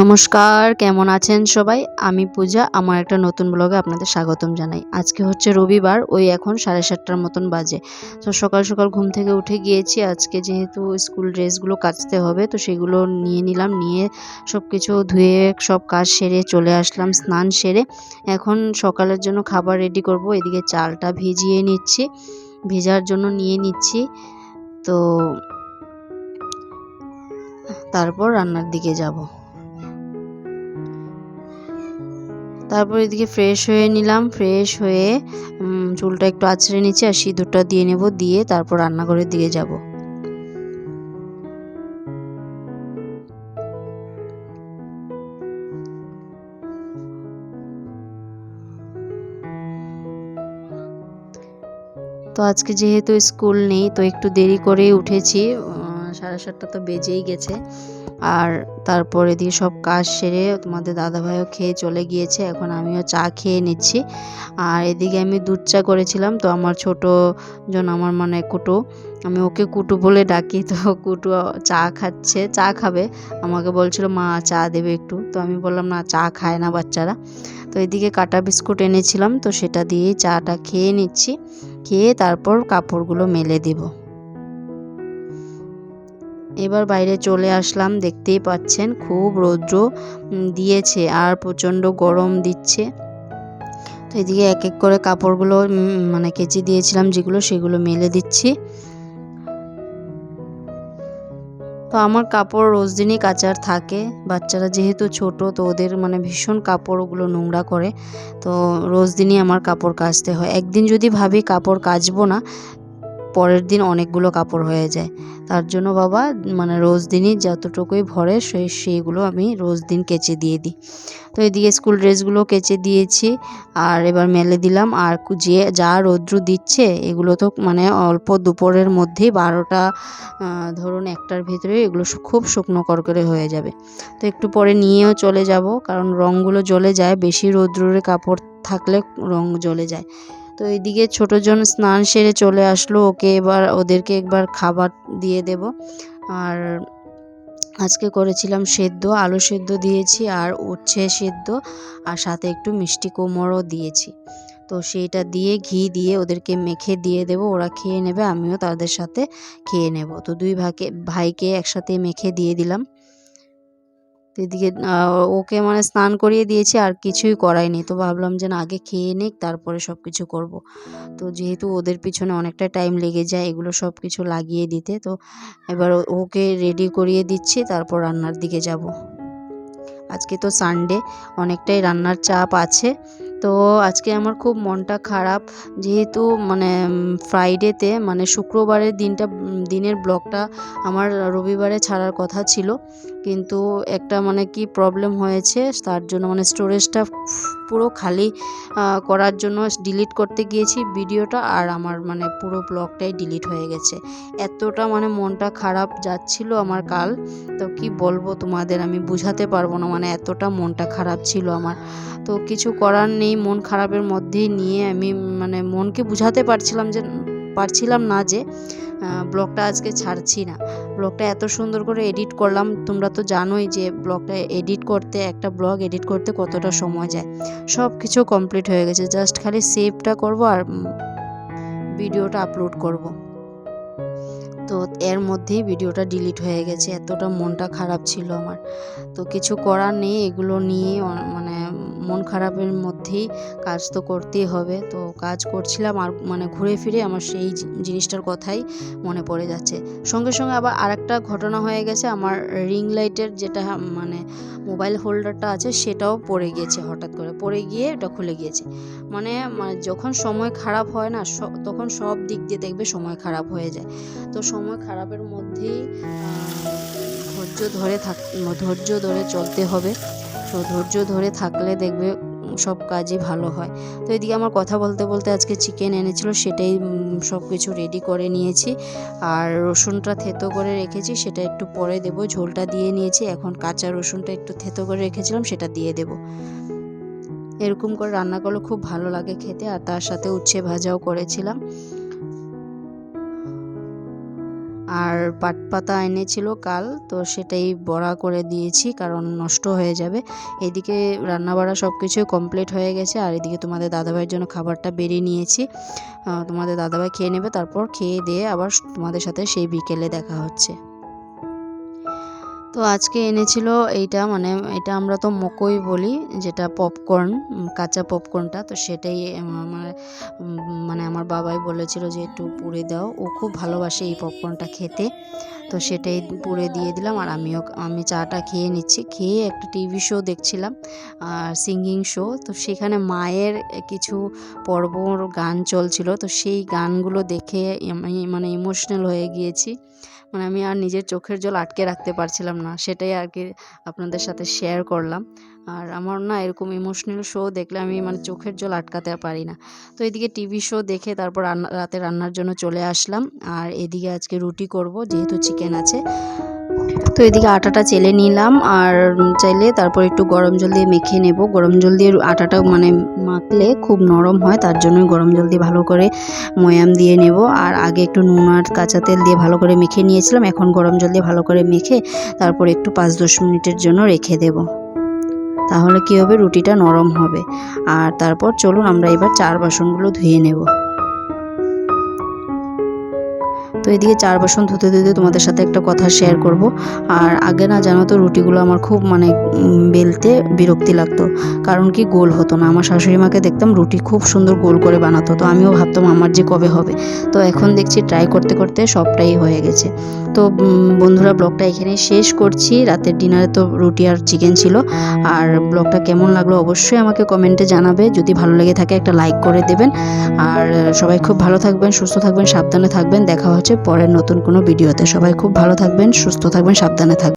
নমস্কার, কেমন আছেন সবাই? আমি পূজা, আমার একটা নতুন ব্লগে আপনাদের স্বাগতম জানাই। আজকে হচ্ছে রবিবার, ওই এখন সাড়ে সাতটার মতন বাজে। তো সকাল সকাল ঘুম থেকে উঠে গিয়েছি, আজকে যেহেতু স্কুল ড্রেসগুলো কাচতে হবে, তো সেগুলো নিয়ে নিলাম, নিয়ে সব কিছু ধুয়ে সব কাজ সেরে চলে আসলাম, স্নান সেরে। এখন সকালের জন্য খাবার রেডি করব, এদিকে চালটা ভিজিয়ে নিচ্ছি, ভেজার জন্য নিয়ে নিচ্ছি। তো তারপর রান্নার দিকে যাব। তারপর এদিকে ফ্রেশ হয়ে নিলাম। ফ্রেশ হয়ে চুলটা একটু আছড়ে নিচ্ছি আর সিঁদুরটা দিয়ে নেব, দিয়ে তারপর রান্নাঘরের দিকে যাব। তো আজকে যেহেতু স্কুল নেই, তো একটু দেরি করেই উঠেছি। সাড়ে সাতটা তো বেজেই গেছে। আর তারপরে দিয়ে সব কাজ সেরে তোমাদের দাদাভাইও খেয়ে চলে গিয়েছে, এখন আমিও চা খেয়ে নিচ্ছি। আর এদিকে আমি দুধ চা করেছিলাম, তো আমার ছোট জন, আমার মানে কুটু, আমি ওকে কুটু বলে ডাকি, তো কুটু চা খাচ্ছে, চা খাবে। আমাকে বলছিল, মা, চা দেবে একটু। তো আমি বললাম, না, চা খায় না বাচ্চারা। তো এদিকে কাটা বিস্কুট এনেছিলাম, তো সেটা দিয়েই চাটা খেয়ে নিচ্ছি। খেয়ে তারপর কাপড়গুলো মেলে দেবো। এবার বাইরে চলে আসলাম, দেখতেই পাচ্ছেন খুব রৌদ্র দিয়েছে আর প্রচণ্ড গরম দিচ্ছে। তো এদিকে এক এক করে কাপড়গুলো মানে কেচে দিয়েছিলাম যেগুলো সেগুলো মেলে দিচ্ছি। তো আমার কাপড় রোজ দিনই কাচার থাকে, বাচ্চারা যেহেতু ছোট তো ওদের মানে ভীষণ কাপড় ওগুলো নোংরা করে। তো রোজ দিনই আমার কাপড় কাচতে হয়। একদিন যদি ভাবি কাপড় কাচবো না পরের দিন অনেকগুলো কাপড় হয়ে যায়। তার জন্য বাবা মানে রোজ দিনই যতটুকুই ভরে সেই সেইগুলো আমি রোজ দিন কেচে দিয়ে দিই। তো এদিকে স্কুল ড্রেসগুলো কেচে দিয়েছি আর এবার মেলে দিলাম। আর যে, যা রৌদ্র দিচ্ছে, এগুলো তো মানে অল্প দুপুরের মধ্যেই বারোটা ধরুন একটার ভিতরে এগুলো খুব শুকনো করকরে হয়ে যাবে। তো একটু পরে নিয়েও চলে যাব, কারণ রঙগুলো জ্বলে যায়। বেশি রৌদ্রের কাপড় থাকলে রং জ্বলে যায়। তো এইদিকে ছোটোজন স্নান সেরে চলে আসলো। ওকে এবার ওদেরকে একবার খাবার দিয়ে দেব। আর আজকে করেছিলাম সেদ্ধ, আলু সেদ্ধ দিয়েছি আর উচ্ছে সেদ্ধ আর সাথে একটু মিষ্টি কুমড়ো দিয়েছি। তো সেইটা দিয়ে ঘি দিয়ে ওদেরকে মেখে দিয়ে দেব। ওরা খেয়ে নেবে, আমিও তাদের সাথে খেয়ে নেব। তো দুই ভাইকে ভাইকে একসাথে মেখে দিয়ে দিলাম। এদিকে ওকে মানে স্নান করিয়ে দিয়েছি, আর কিছুই করাইনি তো ভাবলাম যে না, আগে খেয়ে নিক, তারপরে সব কিছু করব। তো যেহেতু ওদের পিছনে অনেকটা টাইম লেগে যায়, এগুলো সব কিছু লাগিয়ে দিতে, তো এবার ওকে রেডি করিয়ে দিচ্ছি, তারপর রান্নার দিকে যাব। আজকে তো সানডে অনেকটাই রান্নার চাপ আছে। তো আজকে আমার খুব মনটা খারাপ। যেহেতু মানে ফ্রাইডেতে মানে শুক্রবারের দিনটা দিনের ব্লগটা আমার রবিবারে ছাড়ার কথা ছিল। কিন্তু একটা মানে কি প্রবলেম হয়েছে, তার জন্য মানে স্টোরেজটা পুরো খালি করার জন্য ডিলিট করতে গিয়েছি ভিডিওটা আর আমার মানে পুরো ব্লগটাই ডিলিট হয়ে গেছে। এতটা মানে মনটা খারাপ যাচ্ছিল আমার কাল। তো কি বলব তোমাদের, আমি বুঝাতে পারব না মানে এতটা মনটা খারাপ ছিল আমার। তো কিছু করার নেই। মন খারাপের মধ্যেই নিয়ে আমি মানে মনকে বুঝাতে পারছিলাম যে, পারছিলাম না যে ব্লগটা আজকে ছাড়ছি না। ব্লগটা এত সুন্দর করে এডিট করলাম, তোমরা তো জানোই যে, ব্লগটা এডিট করতে, একটা ব্লগ এডিট করতে কতটা সময় যায়। সব কিছু কমপ্লিট হয়ে গেছে, জাস্ট খালি সেভটা করব আর ভিডিওটা আপলোড করব। তো এর মধ্যেই ভিডিওটা ডিলিট হয়ে গেছে, এতটা মনটা খারাপ ছিল আমার। তো কিছু করার নেই, এগুলো নিয়ে মানে খারাপের মধ্যেই কাজ তো করতেই হবে। তো কাজ করছিলাম আর মানে ঘুরে ফিরে আমার সেই জিনিসটার কথাই মনে পড়ে যাচ্ছে। সঙ্গে সঙ্গে আবার আরেকটা ঘটনা হয়ে গেছে। আমার রিং লাইটের যেটা মানে মোবাইল হোল্ডারটা আছে সেটাও পড়ে গিয়েছে হঠাৎ করে। পড়ে গিয়ে ওটা খুলে গিয়েছে। মানে মানে যখন সময় খারাপ হয় না তখন সব দিক দিয়ে দেখবে সময় খারাপ হয়ে যায়। তো সময় খারাপের মধ্যেই ধৈর্য ধরে থাক, ধৈর্য ধরে চলতে হবে। তো ধৈর্য ধরে থাকলে দেখবে সব কাজই ভালো হয়। তো এদিকে আমার কথা বলতে বলতে আজকে চিকেন এনেছিল, সেটাই সব কিছু রেডি করে নিয়েছি। আর রসুনটা থেতো করে রেখেছি, সেটা একটু পরে দেবো। ঝোলটা দিয়ে নিয়েছি, এখন কাঁচা রসুনটা একটু থেতো করে রেখেছিলাম, সেটা দিয়ে দেবো। এরকম করে রান্না করলে খুব ভালো লাগে খেতে, আর তার সাথে উচ্ছে ভাজাও করেছিলাম। আর পাট পাতা এনেছিল কাল, তো সেটাই বড়া করে দিয়েছি, কারণ নষ্ট হয়ে যাবে। এদিকে রান্নাবাড়া সব কিছুই কমপ্লিট হয়ে গেছে, আর এদিকে তোমাদের দাদাভাইয়ের জন্য খাবারটা বেরিয়ে নিয়েছি। তোমাদের দাদাভাই খেয়ে নেবে, তারপর খেয়ে দিয়ে আবার তোমাদের সাথে সেই বিকেলে দেখা হচ্ছে। তো আজকে এনেছিল এইটা মানে এটা আমরা তো মকই বলি, যেটা পপকর্ন কাঁচা পপকর্নটা তো সেটাই আমার মানে আমার বাবাই বলেছিল যে একটু পুড়ে দাও। ও খুব ভালোবাসে এই পপকর্নটা খেতে। তো সেটাই পুরে দিয়ে দিলাম। আর আমিও, আমি চাটা খেয়ে নিচ্ছি। খেয়ে একটা টিভি শো দেখছিলাম, আর সিঙ্গিং শো তো সেখানে মায়ের কিছু পর্বর গান চলছিল। তো সেই গানগুলো দেখে আমি মানে ইমোশনাল হয়ে গিয়েছি। মানে আমি আর নিজের চোখের জল আটকে রাখতে পারছিলাম না। সেটাই আর কি আপনাদের সাথে শেয়ার করলাম। আর আমার না এরকম ইমোশনাল শো দেখলে আমি মানে চোখের জল আটকাতে পারি না। তো এদিকে টিভি শো দেখে তারপর রান্না, রাতে রান্নার জন্য চলে আসলাম। আর এদিকে আজকে রুটি করব, যেহেতু চিকেন আছে। তো এদিকে আটাটা চেলে নিলাম আর চাইলে তারপর একটু গরম জল দিয়ে মেখে নেব। গরম জল দিয়ে আটাটা মানে মাখলে খুব নরম হয়, তার জন্যই গরম জল দিয়ে ভালো করে ময়াম দিয়ে নেব। আর আগে একটু নুন আর কাঁচা তেল দিয়ে ভালো করে মেখে নিয়েছিলাম, এখন গরম জল দিয়ে ভালো করে মেখে তারপর একটু পাঁচ দশ মিনিটের জন্য রেখে দেব। তাহলে কী হবে? রুটিটা নরম হবে। আর তারপর চলুন আমরা এবার চার বাসনগুলো ধুয়ে নেব। তো এদিকে চার বাসন ধুতে ধুতে তোমাদের সাথে একটা কথা শেয়ার করব। আর আগে না জানো তো, রুটিগুলো আমার খুব মানে বেলতে বিরক্তি লাগতো। কারণ কি, গোল হতো না। আমার শাশুড়ি মাকে দেখতাম রুটি খুব সুন্দর গোল করে বানাতো। তো আমিও ভাবতাম আমার যে কবে হবে। তো এখন দেখছি ট্রাই করতে করতে সবটাই হয়ে গেছে। তো বন্ধুরা, ব্লগটা এখানে শেষ করছি। রাতের ডিনারে তো রুটি আর চিকেন ছিল। আর ব্লগটা কেমন লাগল অবশ্যই আমাকে কমেন্টে জানাবে। যদি ভালো লেগে থাকে একটা লাইক করে দেবেন। আর সবাই খুব ভালো থাকবেন, সুস্থ থাকবেন, সাবধানে থাকবেন। দেখা হচ্ছে পরের নতুন কোনো ভিডিওতে সবাই খুব ভালো থাকবেন সুস্থ থাকবেন সাবধানে থাকবেন।